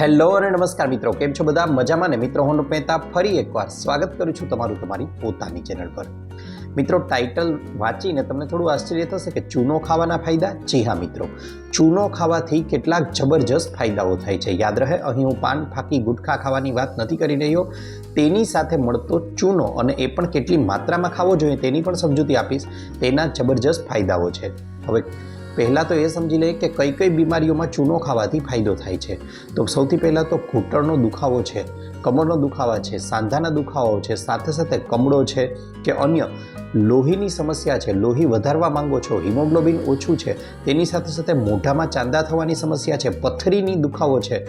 Hello અને નમસ્કાર મિત્રો, કેમ છો બધા? મજામાં ને? મિત્રો, હું મહેતા ફરી એકવાર સ્વાગત કરું છું તમારું તમારી પોતાની ચેનલ પર. મિત્રો ટાઇટલ વાંચીને તમને થોડું આશ્ચર્ય થશે કે ચૂનો ખાવાના ફાયદા? જી હા મિત્રો, ચૂનો ખાવાથી કેટલાક જબરજસ્ત ફાયદાઓ થાય છે. યાદ રહે, અહીં હું પાન ફાકી ગુટખા ખાવાની વાત નથી કરી રહ્યો. તેની સાથે મળતો ચૂનો અને એ પણ કેટલી માત્રામાં ખાવો જોઈએ તેની પણ સમજૂતી આપીશ. તેના જબરજસ્ત ફાયદાઓ છે. હવે પહેલાં તો એ સમજી લઈએ કે કઈ કઈ બીમારીઓમાં ચૂનો ખાવાથી ફાયદો થાય છે. તો સૌથી પહેલાં તો ઘૂંટણનો દુખાવો છે, કમરનો દુખાવા છે, સાંધાના દુખાવાઓ છે, સાથે સાથે કમળો છે કે અન્ય. લોહીની સમસ્યા છે, લોહી વધારવા માંગો છો, હિમોગ્લોબિન ઓછું છે, તેની સાથે સાથે મોઢામાં ચાંદા થવાની સમસ્યા છે, પથરીની દુખાવો છે.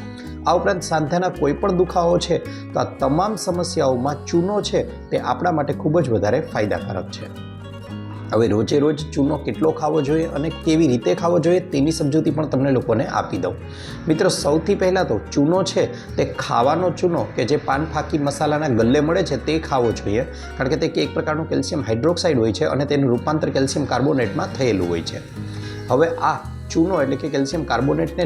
આ ઉપરાંત સાંધાના કોઈ પણ દુખાવો છે, તો આ તમામ સમસ્યાઓમાં ચૂનો છે, તે આપણા માટે ખૂબ જ વધારે ફાયદાકારક છે. હવે રોજે રોજ ચૂનો કેટલો ખાવો જોઈએ અને કેવી રીતે ખાવો જોઈએ તેની સમજૂતી પણ તમને લોકોને આપી દઉં. મિત્રો, સૌથી પહેલાં તો ચૂનો છે તે ખાવાનો ચૂનો કે જે પાન ફાકી મસાલાના ગલ્લે મળે છે તે ખાવો જોઈએ. કારણ કે તે એક પ્રકારનું કેલ્શિયમ હાઇડ્રોક્સાઇડ હોય છે અને તેનું રૂપાંતર કેલ્શિયમ કાર્બોનેટમાં થયેલું હોય છે. હવે આ ચૂનો એટલે કે કેલ્શિયમ કાર્બોનેટને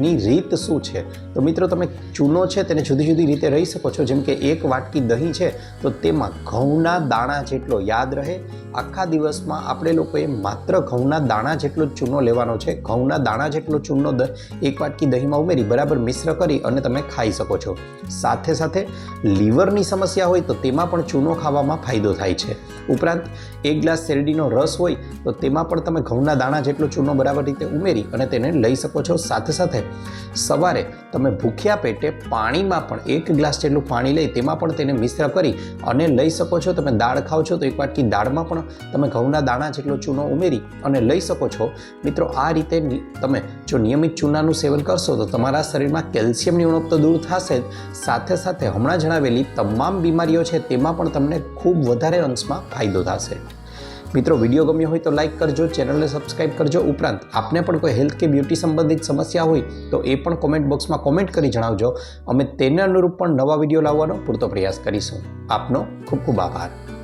લેવાની રીત શું છે? તો મિત્રો, તમે ચૂનો છે તેને જુદી જુદી રીતે રહી શકો છો. જેમ કે એક વાટકી દહીં છે, તો તેમાં ઘઉંના દાણા જેટલો યાદ રહે. આખા દિવસમાં આપણે લોકોએ માત્ર ઘઉંના દાણા જેટલો ચૂનો લેવાનો છે. ઘઉંના દાણા જેટલો ચૂનો એક વાટકી દહીંમાં ઉમેરી, બરાબર મિશ્ર કરી અને તમે ખાઈ શકો છો. સાથે સાથે લીવરની સમસ્યા હોય તો તેમાં પણ ચૂનો ખાવામાં ફાયદો થાય છે. ઉપરાંત, એક ગ્લાસ શેરડીનો રસ હોય તો તેમાં પણ તમે ઘઉંના દાણા જેટલો ચૂનો બરાબર રીતે ઉમેરી અને તેને લઈ શકો છો. સાથે સાથે સવારે તમે ભૂખ્યા પેટે પાણીમાં પણ એક ગ્લાસ જેટલું પાણી લઈ તેમાં પણ તેને મિશ્ર કરી અને લઈ શકો છો. તમે દાળ ખાઓ છો તો એક વાટકી દાળમાં પણ તમે ઘઉંના દાણા જેટલો ચૂનો ઉમેરી અને લઈ શકો છો. મિત્રો, આ રીતે તમે જો નિયમિત ચૂનાનું સેવન કરશો તો તમારા શરીરમાં કેલ્શિયમની ઉણપ તો દૂર થશે. સાથે સાથે હમણાં જણાવેલી તમામ બીમારીઓ છે તેમાં પણ તમને ખૂબ વધારે અંશમાં ફાયદો થશે. મિત્રો, વીડિયો ગમ્યો હોય તો લાઇક કરજો, ચેનલને સબસ્ક્રાઇબ કરજો. ઉપરાંત, આપને પણ કોઈ હેલ્થ કે બ્યુટી સંબંધિત સમસ્યા હોય તો એ પણ કોમેન્ટ બોક્સમાં કોમેન્ટ કરી જણાવજો. અમે તેને અનુરૂપ પણ નવા વીડિયો લાવવાનો પૂરતો પ્રયાસ કરીશું. આપનો ખૂબ ખૂબ આભાર.